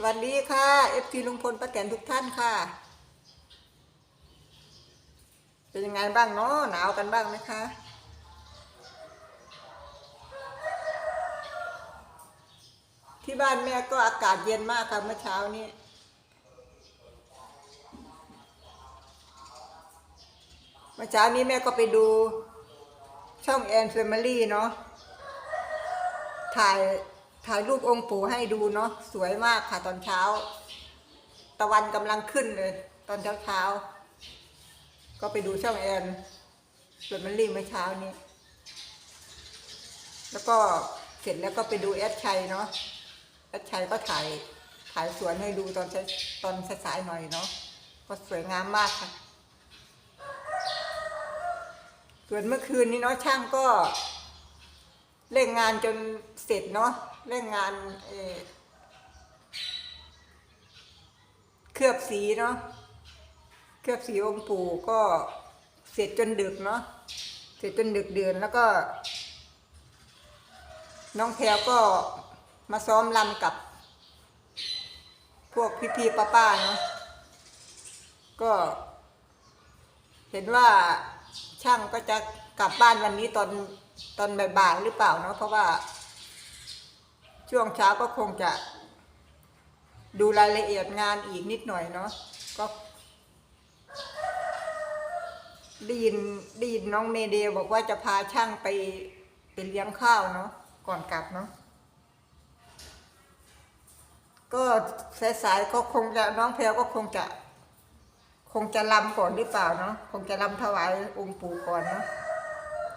สวัสดีค่ะเอฟซีลุงพลป้าแตนทุกท่านค่ะ เป็นยังไงบ้างเนาะหนาวกันบ้างไหมคะที่บ้านแม่ก็อากาศเย็นมากค่ะเมื่อเช้านี้เมื่อเช้านี้แม่ก็ไปดูช่องแอนเฟมิลี่เนาะถ่าย ถ่ายรูปองค์ปู่ให้ดูเนาะสวยมากค่ะตอนเช้า ตะวันกำลังขึ้นเลย ตอนเช้าเช้าก็ไปดูช่องแอนส่วนมันรีบเมื่อเช้านี้ แล้วก็เสร็จแล้วก็ไปดูแอดชัยเนาะแอดชัยก็ถ่ายถ่ายสวนให้ดูตอนเช้าตอนสายๆหน่อยเนาะก็สวยงามมากค่ะ ส่วนเมื่อคืนนี้เนาะช่างก็ เร่งงานจนเสร็จเนาะเร่งงานเเคลือบสีเนาะเคลือบสีองค์ปู่ก็เสร็จจนดึกเนาะเสร็จจนดึกเดือนแล้วก็ น้องแพรวก็มาซ้อมลำกับ พวกพี่ๆป้าๆเนาะก็เห็นว่าช่างก็จะกลับบ้านวันนี้ตอน ตอนบ่ายๆหรือเปล่าเนาะเพราะว่า ช่วงเช้าก็คงจะ ดูรายละเอียดงานอีกนิดหน่อยเนาะก็ด้ยินด้ยินน้องเมเดย์บอกว่าจะพาช่างไปไปเลี้ยงข้าวเนาะก่อนกลับเนาะก็สายๆก็คงจะน้องแพรวก็คงจะ คงจะลำก่อนหรือเปล่าเนาะคงจะลำถวายองค์ปู่ก่อนเนาะ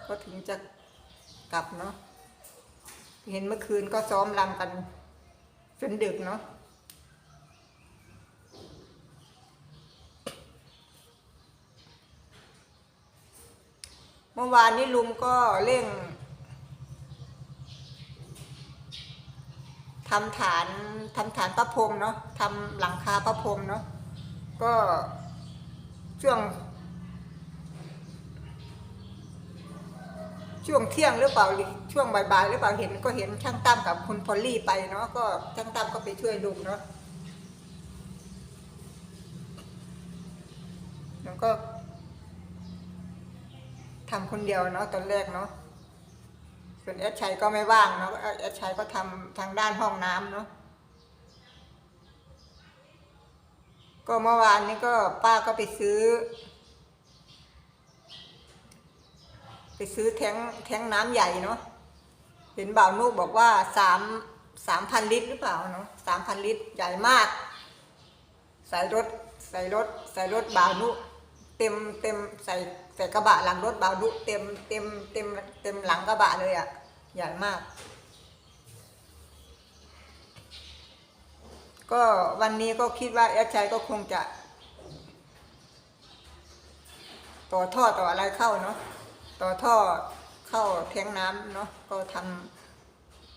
ก็ถึงจะ กลับเนาะเห็นเมื่อคืนก็ซ้อมลำกันจนดึกเนาะเมื่อวานนี้ลุงก็เร่งทำฐานทำฐานพระพรมเนาะทำหลังคาพระพรมเนาะก็ช่วง ช่วงเที่ยงหรือเปล่าหรือช่วงบ่ายๆหรือเปล่าเห็นก็เห็นช่างตั้มกับคุณพอลลี่ไปเนาะก็ช่างตั้มก็ไปช่วยลุงเนาะแล้วก็ทำคนเดียวเนาะตอนแรกเนาะส่วนแอดชัยก็ไม่ว่างเนาะแอดชัยก็ทำทางด้านห้องน้ำเนาะก็เมื่อวานนี้ก็ป้าก็ไปซื้อ ไป ซื้อแท้งแท้งน้ำใหญ่เนาะเห็นบ่าวนุบอกว่าสามสามพันลิตรหรือเปล่าเนาะสามพันลิตรใหญ่มาก ใส่รถใส่รถใส่รถบ่าวนุเต็มเต็มใส่ใส่กระบะหลังรถบ่าวนุเต็มเต็มเต็มเต็มหลังกระบะเลยอะ่ะใหญ่มาก ก็วันนี้ก็คิดว่าแอดชัยก็คงจะ ต่อท่อต่ออะไรเข้าเนาะ ต่อท่อเข้าแทงน้ำเนาะก็ท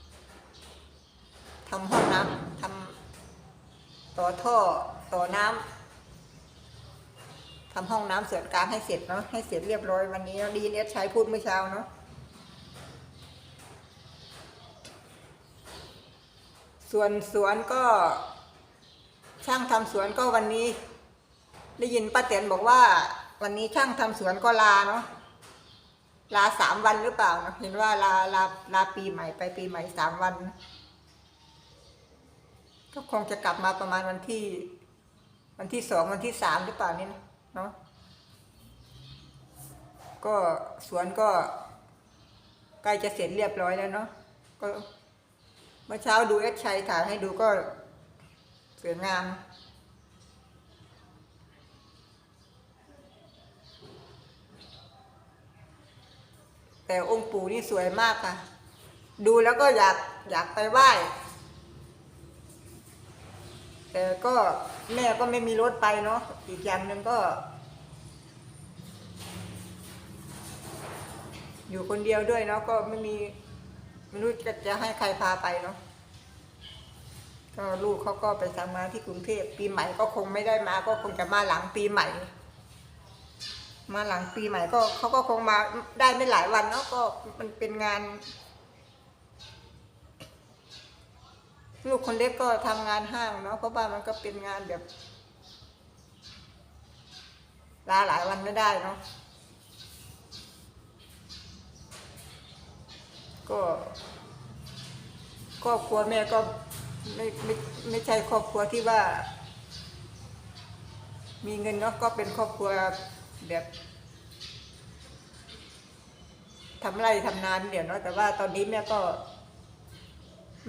ำทำห้องน้ำทำต่อท่อต่อน้ำทำห้องน้ำส่วนกลางให้เสร็จเนาะให้เสร็จเรียบร้อยวันนี้ดีเอสชัยพูดเมื่อเช้าเนาะส่วนสวนก็ ช่างทำสวนก็วันนี้ ได้ยินป้าเตียนบอกว่า วันนี้ช่างทำสวนก็ลาเนาะ ลาสามวันหรือเปล่านะเห็นว่าลาลาลาปีใหม่ไปปีใหม่สามวัน ก็คงจะกลับมาประมาณวันที่ วันที่สองวันที่สามหรือเปล่านี่นะเนาะก็สวนก็ใกล้จะเสร็จเรียบร้อยแล้วเนาะก็เมื่อเช้าดูเอสชัยถ่ายให้ดูก็สวยงาม แต่องค์ปู่นี่สวยมากค่ะ ดูแล้วก็อยากอยากไปไหว้ แต่ก็แม่ก็ไม่มีรถไปเนาะ อีกอย่างหนึ่งก็ อยู่คนเดียวด้วยเนาะก็ไม่มีไม่รู้จะจะให้ใครพาไปเนาะก็ลูกเขาก็ไปทำงานที่กรุงเทพปีใหม่ก็คงไม่ได้มาก็คงจะมาหลังปีใหม่ มาหลังปีใหม่ก็เขาก็คงมาได้ไม่หลายวันเนาะก็มันเป็นงาน ลูกคนเล็กก็ทำงานห้างเนาะเพราะว่ามันก็เป็นงานแบบลาหลายวันไม่ได้เนาะก็ครอบครัวแม่ก็ไม่ไม่ไม่ใช่ครอบครัวที่ว่า มีเงินเนาะก็เป็นครอบครัว แบบทำไรทำนานเดี๋ยวเนาะแต่ว่าตอนนี้แม่ก็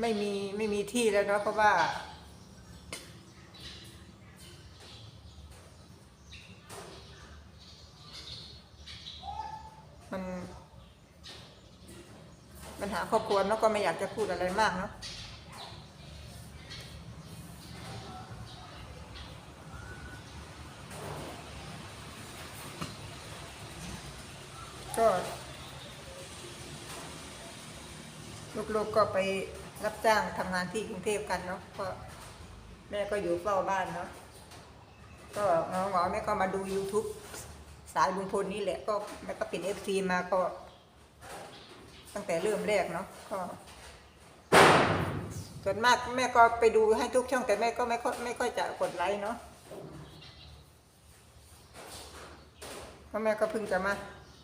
ไม่มีไม่มีที่แล้วเนาะเพราะว่า มันปัญหาครอบครัวเนาะก็ไม่อยากจะพูดอะไรมากเนาะ ก็ลูกๆก็ไปรับจ้างทำงานที่กรุงเทพกันเนาะก็แม่ก็อยู่เฝ้าบ้านเนาะก็งอๆแม่ก็มาดู YouTube สายลุงพลนี่แหละ ก็แม่ก็เป็นเอฟซีมาก็ ตั้งแต่เริ่มแรกเนาะก็ ส่วนมากแม่ก็ไปดูให้ทุกช่องแต่แม่ก็ไม่ค่อยไม่ค่อยจะกดไลค์เนาะเพราะแม่ก็เพิ่งจะมา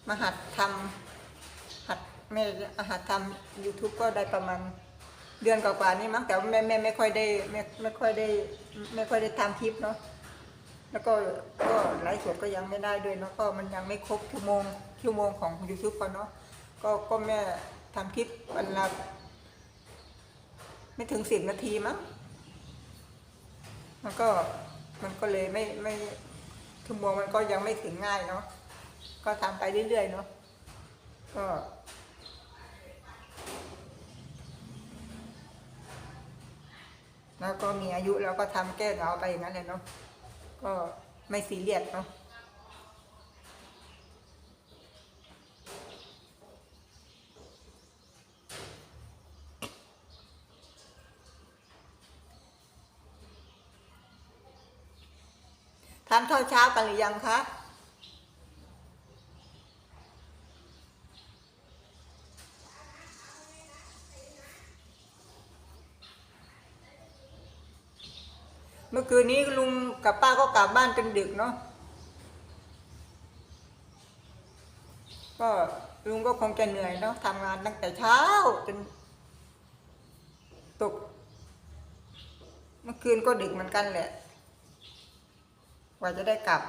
มาหัดทำหัดแม่หัดทำ YouTube ก็ได้ประมาณเดือนกว่าๆนี่มั้งแต่แม่แม่ไม่ค่อยได้ไม่ไม่ค่อยได้ไม่ค่อยได้ทำคลิปเนาะแล้วก็ก็ไลฟ์สดก็ยังไม่ได้ด้วยเนาะก็มันยังไม่ครบชั่วโมงชั่วโมงของ YouTube เขาเนาะก็ก็แม่ทำคลิปวันละไม่ถึงสิบนาทีมั้งมันก็มันก็เลยไม่ไม่ชั่วโมงมันก็ยังไม่ถึงง่ายเนาะ ก็ทำไปเรื่อยๆเนาะก็แล้วก็มีอายุแล้วก็ทำแก้เหงาไปอย่างนั้นเลยเนาะก็ไม่ซีเรียสเนาะทานข้าวเช้ากันหรือยังคะ คืนนี้ลุงกับป้าก็กลับบ้านกันดึกเนาะก็ลุงก็คงจะเหนื่อยเนาะทำงานตั้งแต่เช้าจนตก เมื่อคืนก็ดึกเหมือนกันแหละ กว่าจะได้กลับ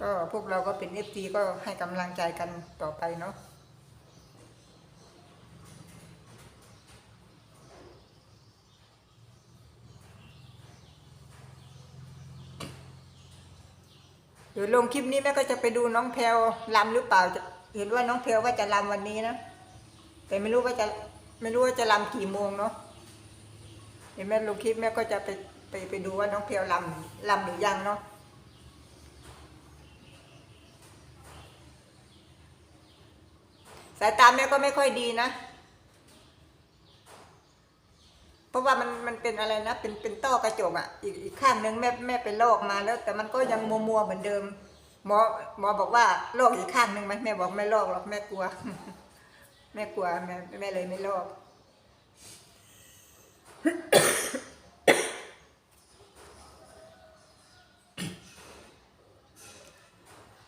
ก็พวกเราก็เป็นเอฟซีก็ให้กำลังใจกันต่อไปเนาะ เดี๋ยวลงคลิปนี้แม่ก็จะไปดูน้องแพลวลำหรือเปล่าเห็นว่าน้องแพลวว่าจะลำวันนี้นะแต่ไม่รู้ว่าจะไม่รู้ว่าจะลำกี่โมงเนาะเห็นแม่ลงคลิปแม่ก็จะไปไปไปดูว่าน้องเพลลำลำหรือยังเนาะสายตาแม่ก็ไม่ค่อยดีนะ เพราะว่ามันมันเป็นอะไรนะ เป็นเป็นต้อกระจกอะ่ะ อีกอีกข้างหนึ่งแม่แม่เป็นโรคมาแล้ว แต่มันก็ยังมัวมัวเหมือนเดิม หมอหมอบอกว่าโรคอีกข้างหนึ่งไหมแม่บอกไม่โรคหรอกแม่กลัว แม่กลัวแม่แม่เลยไม่โรค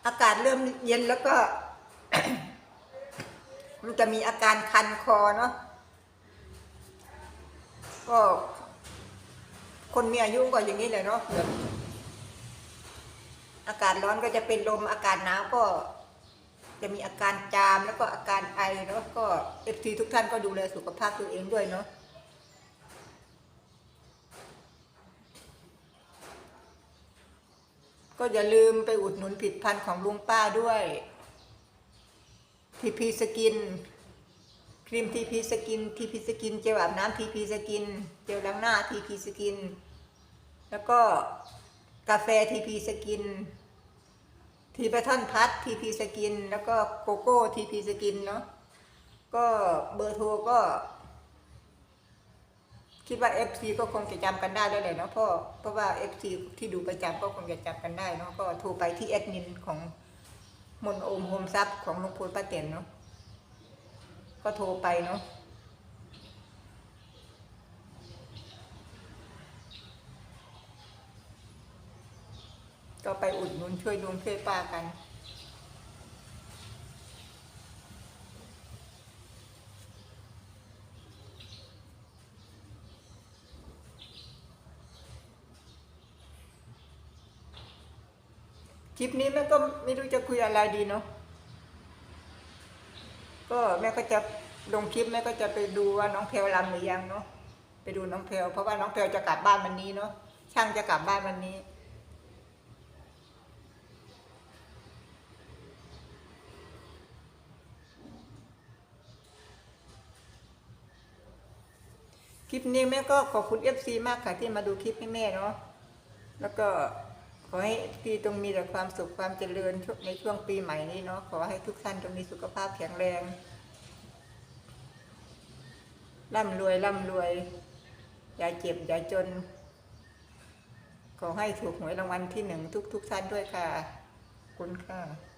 อากาศเริ่มเย็นแล้วก็ มันจะมีอาการคันคอเนาะ ก็ คนมีอายุก็อย่างนี้เลยเนาะแบบอากาศร้อนก็จะเป็นลมอากาศหนาวก็ จะมีอาการจามแล้วก็อาการไอเนาะก็เอฟทีทุกท่านก็ดูแลสุขภาพตัวเองด้วยเนาะก็อย่าลืมไปอุดหนุนผลิดพันธ์ของลุงป้าด้วยทีพีสกิน ครีมทีพีสกินทีพีสกินเจลอาบน้ำทีพีสกิน เจลล้างหน้าทีพีสกิน แล้วก็กาแฟทีพีสกิน ทีแพทอนพัททีพีสกิน แล้วก็โกโก้ทีพีสกินเนาะก็เบอร์โทรก็ คิดว่า FC ก็คงจะจำกันได้แล้วแหละเนาะพราะเพราะว่า FC ที่ดูประจำก็คงจะจำกันได้เนาะก็โทรไปที่แอดมินของมนโอมโฮมซับของลุงพลป้าเต็นเนาะ ก็โทรไปเนาะก็ไปอุดนุนช่วยลุงช่วยป้ากัน คลิปนี้แม่ก็ไม่รู้จะคุยอะไรดีเนาะ ก็แม่ก็จะลงคลิปแม่ก็จะไปดูว่าน้องเพลรำหรือยังเนาะไปดูน้องเพลเพราะว่าน้องเพลจะกลับบ้านวันนี้เนาะช่างจะกลับบ้านวันนี้ คลิปนี้แม่ก็ขอบคุณเอฟซีมากค่ะที่มาดูคลิปให้แม่เนาะแล้วก็ อให้พี่ตรงมีแต่ความสุขความเจริญในช่วงปีใหม่นี้เนาะขอให้ทุกท่านจงมีสุขภาพแข็งแรงร่ำรวยร่ำรวย อย่าเจ็บอย่าจน ขอให้ถูกหวยรางวัลที่หนึ่งทุกทุกท่านด้วยค่ะคุณค่ะ